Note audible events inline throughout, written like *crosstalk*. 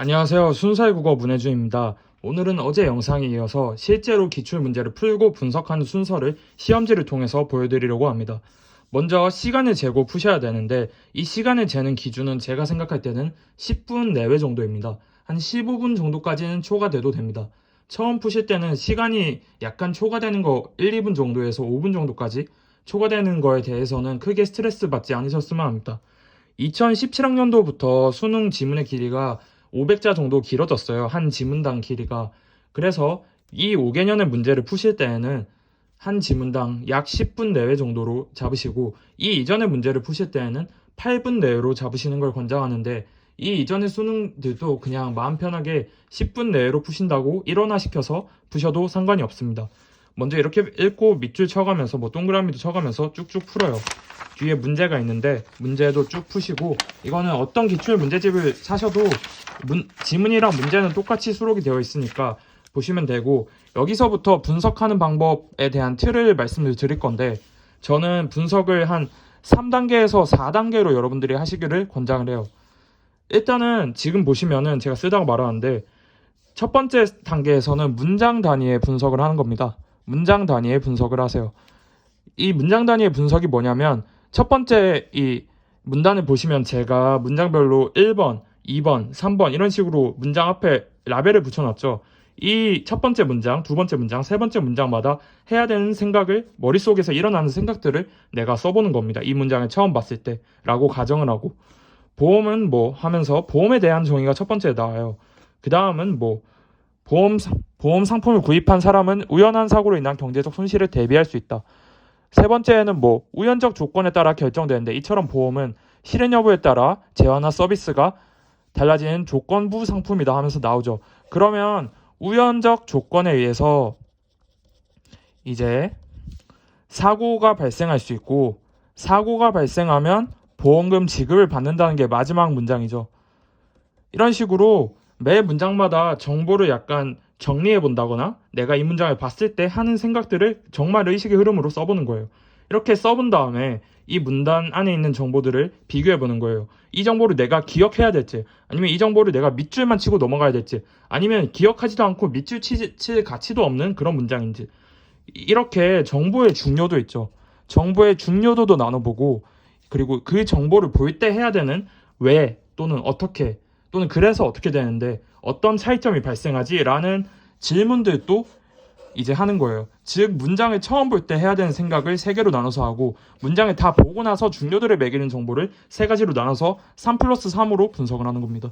안녕하세요. 순살 국어 문혜준입니다. 오늘은 어제 영상에 이어서 실제로 기출 문제를 풀고 분석하는 순서를 시험지를 통해서 보여드리려고 합니다. 먼저 시간을 재고 푸셔야 되는데 이 시간을 재는 기준은 제가 생각할 때는 10분 내외 정도입니다. 한 15분 정도까지는 초과돼도 됩니다. 처음 푸실 때는 시간이 약간 초과되는 거 1, 2분 정도에서 5분 정도까지 초과되는 거에 대해서는 크게 스트레스 받지 않으셨으면 합니다. 2017학년도부터 수능 지문의 길이가 500자 정도 길어졌어요. 한 지문당 길이가. 그래서 이 5개년의 문제를 푸실 때에는 한 지문당 약 10분 내외 정도로 잡으시고 이 이전의 문제를 푸실 때에는 8분 내외로 잡으시는 걸 권장하는데 이 이전의 수능들도 그냥 마음 편하게 10분 내외로 푸신다고 일원화시켜서 푸셔도 상관이 없습니다. 먼저 이렇게 읽고 밑줄 쳐가면서 뭐 동그라미도 쳐가면서 쭉쭉 풀어요. 뒤에 문제가 있는데 문제도 쭉 푸시고 이거는 어떤 기출 문제집을 사셔도 문- 지문이랑 문제는 똑같이 수록이 되어 있으니까 보시면 되고 여기서부터 분석하는 방법에 대한 틀을 말씀을 드릴 건데 저는 분석을 한 3단계에서 4단계로 여러분들이 하시기를 권장을 해요. 일단은 지금 보시면은 제가 쓰다가 말하는데 첫 번째 단계에서는 문장 단위의 분석을 하는 겁니다. 문장 단위의 분석을 하세요. 이 문장 단위의 분석이 뭐냐면 첫 번째 이 문단을 보시면 제가 문장별로 1번, 2번, 3번 이런 식으로 문장 앞에 라벨을 붙여놨죠. 이 첫 번째 문장, 두 번째 문장, 세 번째 문장마다 해야 되는 생각을 머릿속에서 일어나는 생각들을 내가 써보는 겁니다. 이 문장을 처음 봤을 때 라고 가정을 하고 보험은 뭐 하면서 보험에 대한 정의가 첫 번째에 나와요. 그 다음은 뭐 보험 상- 보험 상품을 구입한 사람은 우연한 사고로 인한 경제적 손실을 대비할 수 있다. 세 번째에는 뭐 우연적 조건에 따라 결정되는데 이처럼 보험은 실현 여부에 따라 재화나 서비스가 달라지는 조건부 상품이다 하면서 나오죠. 그러면 우연적 조건에 의해서 이제 사고가 발생할 수 있고 사고가 발생하면 보험금 지급을 받는다는 게 마지막 문장이죠. 이런 식으로 매 문장마다 정보를 약간 정리해 본다거나 내가 이 문장을 봤을 때 하는 생각들을 정말 의식의 흐름으로 써보는 거예요. 이렇게 써본 다음에 이 문단 안에 있는 정보들을 비교해 보는 거예요. 이 정보를 내가 기억해야 될지, 아니면 이 정보를 내가 밑줄만 치고 넘어가야 될지, 아니면 기억하지도 않고 밑줄 치- 칠 가치도 없는 그런 문장인지. 이렇게 정보의 중요도 있죠. 정보의 중요도도 나눠보고, 그리고 그 정보를 볼 때 해야 되는 왜 또는 어떻게 또는 그래서 어떻게 되는데 어떤 차이점이 발생하지라는 질문들도 이제 하는 거예요. 즉 문장을 처음 볼 때 해야 되는 생각을 세 개로 나눠서 하고 문장을 다 보고 나서 중요도를 매기는 정보를 세 가지로 나눠서 3 플러스 3으로 분석을 하는 겁니다.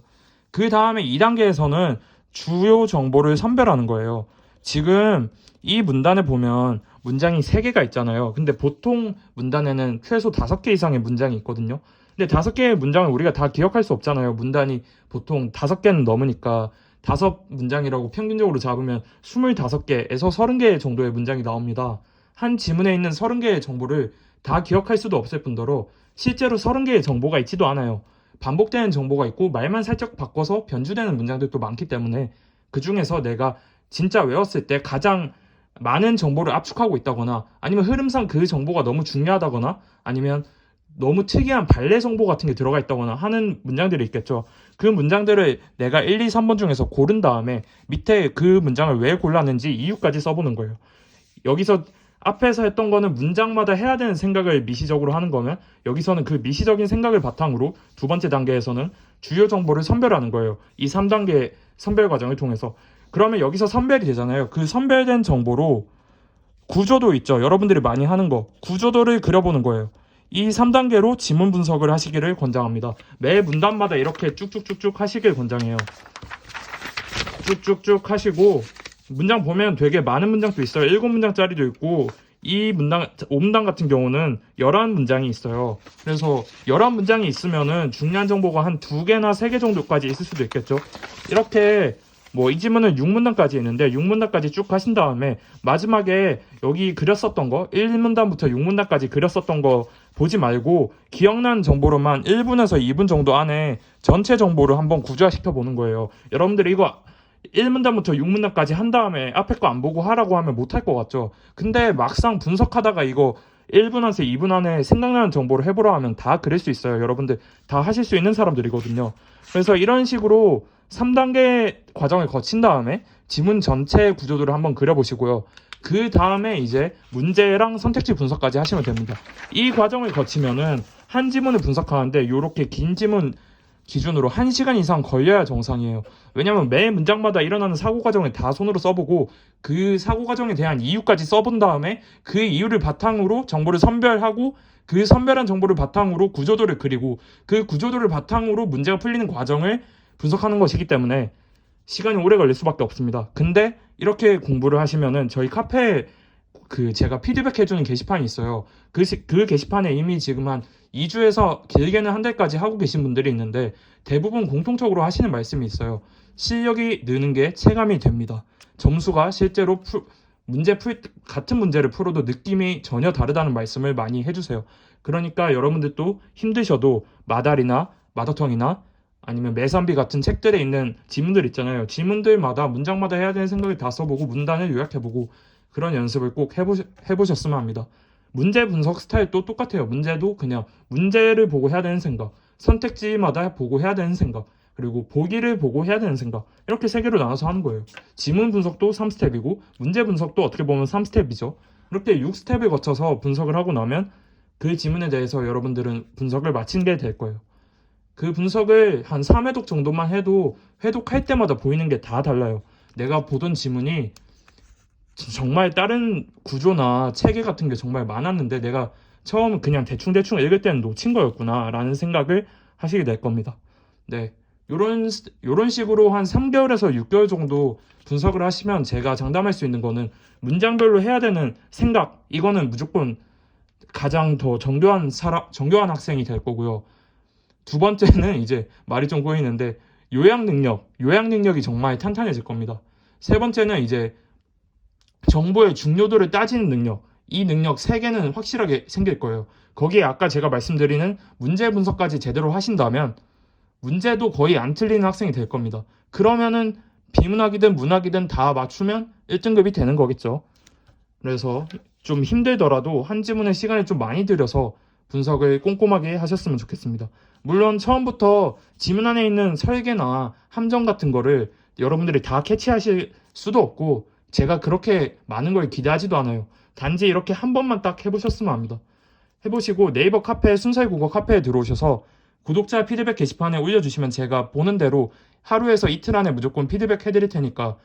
그 다음에 2단계에서는 주요 정보를 선별하는 거예요. 지금 이 문단을 보면 문장이 3개가 있잖아요. 근데 보통 문단에는 최소 5개 이상의 문장이 있거든요. 근데 5개의 문장을 우리가 다 기억할 수 없잖아요. 문단이 보통 5개는 넘으니까 다섯 문장이라고 평균적으로 잡으면 25개에서 30개 정도의 문장이 나옵니다. 한 지문에 있는 30개의 정보를 다 기억할 수도 없을 뿐더러 실제로 30개의 정보가 있지도 않아요. 반복되는 정보가 있고 말만 살짝 바꿔서 변주되는 문장들도 많기 때문에 그 중에서 내가 진짜 외웠을 때 가장 많은 정보를 압축하고 있다거나 아니면 흐름상 그 정보가 너무 중요하다거나 아니면 너무 특이한 발레 정보 같은 게 들어가 있다거나 하는 문장들이 있겠죠. 그 문장들을 내가 1, 2, 3번 중에서 고른 다음에 밑에 그 문장을 왜 골랐는지 이유까지 써보는 거예요. 여기서 앞에서 했던 거는 문장마다 해야 되는 생각을 미시적으로 하는 거면 여기서는 그 미시적인 생각을 바탕으로 두 번째 단계에서는 주요 정보를 선별하는 거예요. 이 3단계 선별 과정을 통해서. 그러면 여기서 선별이 되잖아요. 그 선별된 정보로 구조도 있죠. 여러분들이 많이 하는 거. 구조도를 그려보는 거예요. 이 3단계로 지문 분석을 하시기를 권장합니다. 매 문단마다 이렇게 쭉쭉쭉쭉 하시길 권장해요. 쭉쭉쭉 하시고 문장 보면 되게 많은 문장도 있어요. 7문장짜리도 있고 이 문장 5문장 같은 경우는 11문장이 있어요. 그래서 11문장이 있으면은 중요한 정보가 한 2개나 3개 정도까지 있을 수도 있겠죠. 이렇게 뭐 이 지문은 6문단까지 있는데 6문단까지 쭉 하신 다음에 마지막에 여기 그렸었던 거 1문단부터 6문단까지 그렸었던 거 보지 말고 기억나는 정보로만 1분에서 2분 정도 안에 전체 정보를 한번 구조화시켜 보는 거예요. 여러분들이 이거 1문단부터 6문단까지 한 다음에 앞에 거 안 보고 하라고 하면 못할 것 같죠. 근데 막상 분석하다가 이거 1분에서 2분 안에 생각나는 정보를 해보라 하면 다 그릴 수 있어요. 여러분들 다 하실 수 있는 사람들이거든요. 그래서 이런 식으로 3단계 과정을 거친 다음에 지문 전체 구조도를 한번 그려보시고요. 그 다음에 이제 문제랑 선택지 분석까지 하시면 됩니다. 이 과정을 거치면은 한 지문을 분석하는데 이렇게 긴 지문 기준으로 1시간 이상 걸려야 정상이에요. 왜냐면 매 문장마다 일어나는 사고 과정을 다 손으로 써보고 그 사고 과정에 대한 이유까지 써본 다음에 그 이유를 바탕으로 정보를 선별하고 그 선별한 정보를 바탕으로 구조도를 그리고 그 구조도를 바탕으로 문제가 풀리는 과정을 분석하는 것이기 때문에 시간이 오래 걸릴 수밖에 없습니다. 근데 이렇게 공부를 하시면은 저희 카페에 그 제가 피드백 해주는 게시판이 있어요. 그, 시- 그 게시판에 이미 지금 한 2주에서 길게는 한 달까지 하고 계신 분들이 있는데 대부분 공통적으로 하시는 말씀이 있어요. 실력이 느는 게 체감이 됩니다. 점수가 실제로 풀- 문제 풀 같은 문제를 풀어도 느낌이 전혀 다르다는 말씀을 많이 해주세요. 그러니까 여러분들도 힘드셔도 마달이나 마더텅이나 아니면 매산비 같은 책들에 있는 지문들 있잖아요. 지문들마다 문장마다 해야 되는 생각을 다 써보고 문단을 요약해보고 그런 연습을 꼭 해보, 해보셨으면 합니다. 문제 분석 스타일도 똑같아요. 문제도 그냥 문제를 보고 해야 되는 생각, 선택지마다 보고 해야 되는 생각, 그리고 보기를 보고 해야 되는 생각 이렇게 세 개로 나눠서 하는 거예요. 지문 분석도 3스텝이고 문제 분석도 어떻게 보면 3스텝이죠. 이렇게 6스텝을 거쳐서 분석을 하고 나면 그 지문에 대해서 여러분들은 분석을 마친 게 될 거예요. 그 분석을 한 3회독 정도만 해도 회독할 때마다 보이는 게 다 달라요. 내가 보던 지문이 정말 다른 구조나 체계 같은 게 정말 많았는데 내가 처음 그냥 대충대충 읽을 때는 놓친 거였구나 라는 생각을 하시게 될 겁니다. 네. 요런, 요런 식으로 한 3개월에서 6개월 정도 분석을 하시면 제가 장담할 수 있는 거는 문장별로 해야 되는 생각, 이거는 무조건 가장 더 정교한 사람, 정교한 학생이 될 거고요. 두 번째는 *laughs* 이제 말이 좀 꼬이는데 요약 능력, 요약 능력이 정말 탄탄해질 겁니다. 세 번째는 이제 정보의 중요도를 따지는 능력, 이 능력 세 개는 확실하게 생길 거예요. 거기에 아까 제가 말씀드리는 문제 분석까지 제대로 하신다면 문제도 거의 안 틀리는 학생이 될 겁니다. 그러면은 비문학이든 문학이든 다 맞추면 1등급이 되는 거겠죠. 그래서 좀 힘들더라도 한 지문에 시간을 좀 많이 들여서 분석을 꼼꼼하게 하셨으면 좋겠습니다. 물론 처음부터 지문 안에 있는 설계나 함정 같은 거를 여러분들이 다 캐치하실 수도 없고 제가 그렇게 많은 걸 기대하지도 않아요. 단지 이렇게 한 번만 딱 해보셨으면 합니다. 해보시고 네이버 카페 순살 국어 카페에 들어오셔서 구독자 피드백 게시판에 올려주시면 제가 보는 대로 하루에서 이틀 안에 무조건 피드백 해드릴 테니까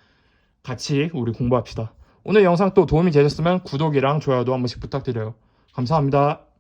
같이 우리 공부합시다. 오늘 영상 또 도움이 되셨으면 구독이랑 좋아요도 한 번씩 부탁드려요. 감사합니다.